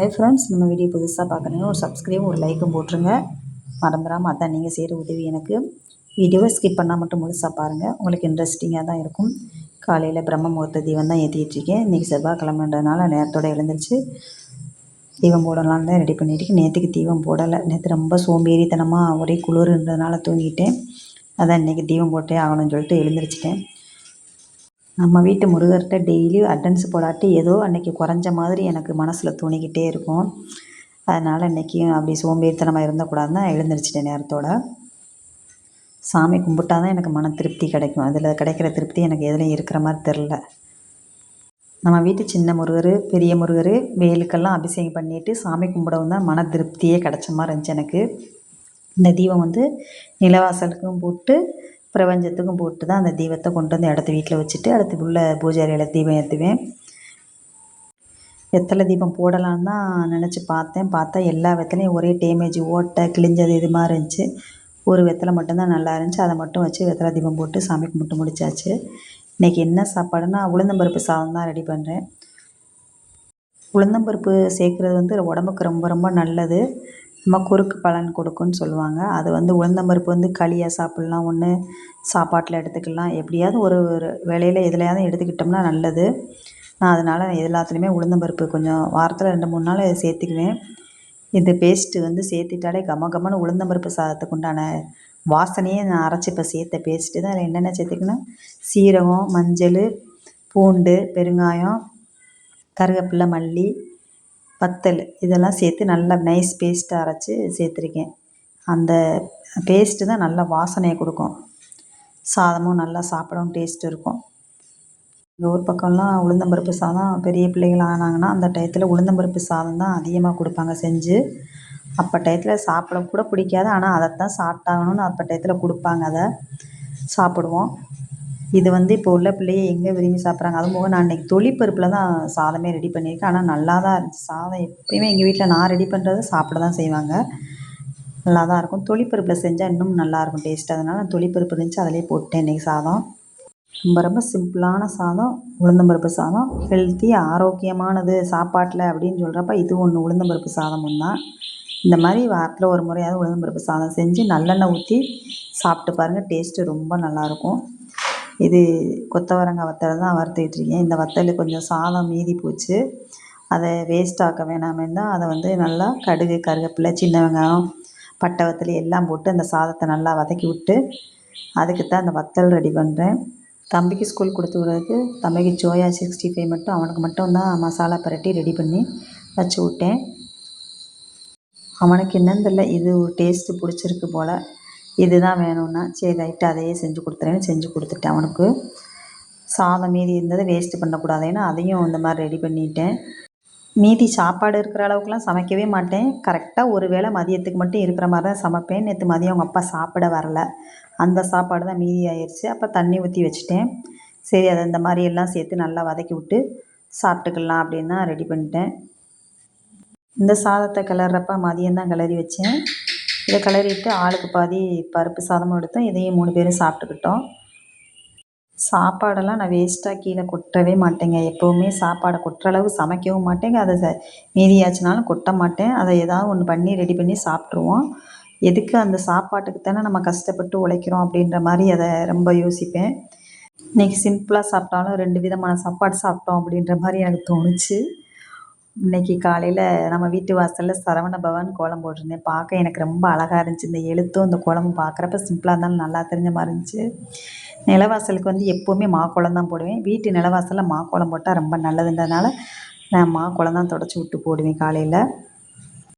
Hi friends நம்ம video புதுசாக பார்க்குறீங்க ஒரு சப்ஸ்கிரைப் ஒரு லைக்கும் போட்டுருங்க. மறந்துடாமல் அதான் நீங்கள் செய்கிற உதவி எனக்கு. வீடியோவை ஸ்கிப் பண்ணால் மட்டும் முழுசாக பாருங்கள் உங்களுக்கு இன்ட்ரெஸ்டிங்காக தான் இருக்கும். காலையில் பிரம்ம முகூர்த்த தீபம் தான் ஏற்றிட்டுருக்கேன் இன்றைக்கி செவ்வாய்க்கிழமைன்றதுனால நேரத்தோடு எழுந்திரிச்சு தீபம் போடலான்னு தான் ரெடி பண்ணிட்டு நேற்றுக்கு தீபம் போடலை. நேற்று ரொம்ப சோம்பேறித்தனமாக ஒரே குளிர்ன்றதுனால தூங்கிட்டேன். அதான் இன்றைக்கி தீபம் போட்டே ஆகணும்னு சொல்லிட்டு எழுந்திரிச்சிட்டேன். நம்ம வீட்டு முருகர்கிட்ட டெய்லி அட்டன்ஸ் போடாட்டி ஏதோ அன்றைக்கி குறைஞ்ச மாதிரி எனக்கு மனசில் தோணிக்கிட்டே இருக்கும். அதனால் இன்றைக்கியும் அப்படி சோம்பேறித்தனமாக இருந்தக்கூடாதுன்னு தான் எழுந்திரிச்சிட்டேன் நேரத்தோட. சாமி கும்பிட்டா தான் எனக்கு மன திருப்தி கிடைக்கும். அதில் கிடைக்கிற திருப்தி எனக்கு எதுலேயும் இருக்கிற மாதிரி தெரில நம்ம வீட்டு சின்ன முருகர் பெரிய முருகர் வேலுக்கெல்லாம் அபிஷேகம் பண்ணிவிட்டு சாமி கும்பிடவும் தான் மன திருப்தியே கிடச்ச மாதிரி இருந்துச்சு எனக்கு. இந்த தீபம் வந்து நிலவாசலுக்கும் போட்டு பிரபஞ்சத்துக்கும் போட்டு தான் அந்த தீபத்தை கொண்டு வந்து இடத்த வீட்டில் வச்சுட்டு அடுத்து உள்ள பூஜை அறையில் தீபம் ஏற்றுவேன் வெத்தலை தீபம் போடலான்னு தான் நினச்சி பார்த்தேன். பார்த்தா எல்லா வெத்தலையும் ஒரே டேமேஜ் ஓட்டை கிழிஞ்சது இது மாதிரி இருந்துச்சு. ஒரு வெத்தலை மட்டும்தான் நல்லா இருந்துச்சு. அதை மட்டும் வச்சு வெத்தலை தீபம் போட்டு சாமி கும்பிட்டு முடிச்சாச்சு. இன்றைக்கி என்ன சாப்பாடுனா உளுந்தம்பருப்பு சாதம் தான் ரெடி பண்ணுறேன் உளுந்தம்பருப்பு சேர்க்குறது வந்து உடம்புக்கு ரொம்ப ரொம்ப நல்லது. நம்ம குறுக்கு பலன் கொடுக்குன்னு சொல்லுவாங்க. அது வந்து உளுந்தம்பருப்பு வந்து களியாக சாப்பிட்லாம் ஒன்று சாப்பாட்டில் எடுத்துக்கலாம். எப்படியாவது ஒரு ஒரு வேலையில் எதுலையாவது எடுத்துக்கிட்டோம்னா நல்லது. நான் அதனால் எல்லாத்துலேயுமே உளுந்தம்பருப்பு கொஞ்சம் வாரத்தில் ரெண்டு மூணு நாள் சேர்த்துக்குவேன். இந்த பேஸ்ட்டு வந்து சேர்த்துட்டாலே கம கமன்னு உளுந்தம்பருப்பு சாதத்துக்கு உண்டான வாசனையே நான் அரைச்சி இப்போ சேர்த்த பேஸ்ட்டு தான். அதில் என்னென்ன சேர்த்துக்கணும் சீரகம் மஞ்சள் பூண்டு பெருங்காயம் கருவேப்பிலை மல்லி வத்தல் இதெல்லாம் சேர்த்து நல்லா நைஸ் பேஸ்ட்டாக அரைச்சி சேர்த்துருக்கேன். அந்த பேஸ்ட்டு தான் நல்லா வாசனையை கொடுக்கும். சாதமும் நல்லா சாப்பிடவும் டேஸ்ட் இருக்கும். எங்கள் ஊர் பக்கம்லாம் உளுந்தம்பருப்பு சாதம் பெரிய பிள்ளைகள் ஆனாங்கன்னா அந்த டயத்தில் உளுந்தம்பருப்பு சாதம் தான் அதிகமாக கொடுப்பாங்க செஞ்சு. அப்போ டயத்தில் சாப்பிட கூட பிடிக்காது. ஆனால் அதைத்தான் சாப்பிட்டாகணும்னு அப்போ டயத்தில் கொடுப்பாங்க. அதை சாப்பிடுவோம். இது வந்து இப்போ உள்ள பிள்ளைய எங்கே விரும்பி சாப்பிட்றாங்க? அதுவும் போக நான் இன்றைக்கி தொளிப்பருப்பில் தான் சாதமே ரெடி பண்ணியிருக்கேன். ஆனால் நல்லா தான் இருந்துச்சு. சாதம் எப்பயுமே எங்கள் வீட்டில் நான் ரெடி பண்ணுறது சாப்பிட தான் செய்வாங்க. நல்லா தான் இருக்கும். தொளிப்பருப்பில் செஞ்சால் இன்னும் நல்லாயிருக்கும் டேஸ்ட் அதனால் நான் தொளிப்பருப்பு இருந்துச்சு அதிலே போட்டேன் இன்றைக்கி சாதம். ரொம்ப ரொம்ப சிம்பிளான சாதம். உளுந்தம்பருப்பு சாதம். ஹெல்த்தி ஆரோக்கியமானது சாப்பாட்டில் அப்படின்னு சொல்கிறப்ப இது ஒன்று உளுந்தம்பருப்பு சாதமும் தான். இந்த மாதிரி வாரத்தில் ஒரு முறையாவது உளுந்தம்பருப்பு சாதம் செஞ்சு நல்லெண்ணெய் ஊற்றி சாப்பிட்டு பாருங்கள் டேஸ்ட்டு ரொம்ப நல்லாயிருக்கும். இது கொத்தவரங்காய் வத்தல் தான் வறுத்துக்கிட்டுருக்கேன். இந்த வத்தல் கொஞ்சம் சாதம் மீதி போச்சு. அதை வேஸ்ட் ஆக்க வேணாமேன்னு தான் அதை வந்து நல்லா கடுகு கருவேப்பிலை சின்ன வெங்காயம் பட்டை வத்தல் எல்லாம் போட்டு அந்த சாதத்தை நல்லா வதக்கி விட்டு அதுக்கு தான் அந்த வத்தல் ரெடி பண்ணுறேன் தம்பிக்கு ஸ்கூல் கொடுத்து விடுறதுக்கு தம்பிக்கு சோயா சிக்ஸ்டி ஃபைவ் மட்டும் அவனுக்கு மட்டும் தான் மசாலா பரட்டி ரெடி பண்ணி வச்சு விட்டேன். அவனுக்கு என்னன்னு தெரில இது ஒரு டேஸ்ட்டு பிடிச்சிருக்கு போல். இதுதான் வேணும்னா சரி ரைட்டு அதையே செஞ்சு கொடுத்துறேன்னு செஞ்சு கொடுத்துட்டேன் அவனுக்கு. சாதம் மீதி இருந்ததை வேஸ்ட்டு பண்ணக்கூடாதுன்னு அதையும் இந்த மாதிரி ரெடி பண்ணிட்டேன். மீதி சாப்பாடு இருக்கிற அளவுக்குலாம் சமைக்கவே மாட்டேன். கரெக்டாக ஒரு வேளை மதியத்துக்கு மட்டும் இருக்கிற மாதிரி தான் சமைப்பேன். நேற்று மதியம் அவங்க அப்பா சாப்பிட வரல. அந்த சாப்பாடு தான் மீதி ஆயிடுச்சு அப்போ தண்ணி ஊற்றி வச்சுட்டேன். சரி அதை இந்த மாதிரி எல்லாம் சேர்த்து நல்லா வதக்கி விட்டு சாப்பிட்டுக்கலாம் அப்படின்னு தான் ரெடி பண்ணிட்டேன். இந்த சாதத்தை கிளறப்ப மதியம் தான் கிளறி வச்சேன். இதை கிளறிட்டு ஆளுக்கு பாதி பருப்பு சாதமும் எடுத்தோம். இதையும் மூணு பேரும் சாப்பிட்டுக்கிட்டோம். சாப்பாடெல்லாம் நான் வேஸ்ட்டாக கீழே கொட்டவே மாட்டேங்க. எப்போவுமே சாப்பாடை கொட்டுற அளவு சமைக்கவும் மாட்டேங்க. அதை மீதியாச்சுனாலும் கொட்ட மாட்டேன். அதை ஏதாவது ஒன்று பண்ணி ரெடி பண்ணி சாப்பிட்ருவோம் எதுக்கு அந்த சாப்பாட்டுக்கு தானே நம்ம கஷ்டப்பட்டு உழைக்கிறோம் அப்படின்ற மாதிரி அதை ரொம்ப யோசிப்பேன். இன்றைக்கி சிம்பிளாக சாப்பிட்டாலும் ரெண்டு விதமான சாப்பாடு சாப்பிட்டோம் அப்படின்ற மாதிரி எனக்கு தோணுச்சு. இன்றைக்கி காலையில் நம்ம வீட்டு வாசலில் சரவண பவன் கோலம் போட்டிருந்தேன். பார்க்க எனக்கு ரொம்ப அழகாக இருந்துச்சு. இந்த எழுத்தும் இந்த கோலமும் பார்க்குறப்ப சிம்பிளாக இருந்தாலும் நல்லா தெரிஞ்ச மாதிரி இருந்துச்சு. நிலவாசலுக்கு வந்து எப்போவுமே மாக்கோலம் தான் போடுவேன். வீட்டு நிலவாசலில் மாக்கோலம் போட்டால் ரொம்ப நல்லதுன்றதுனால நான் மாக்கோலம் தான் தொடச்சி விட்டு போடுவேன் காலையில்.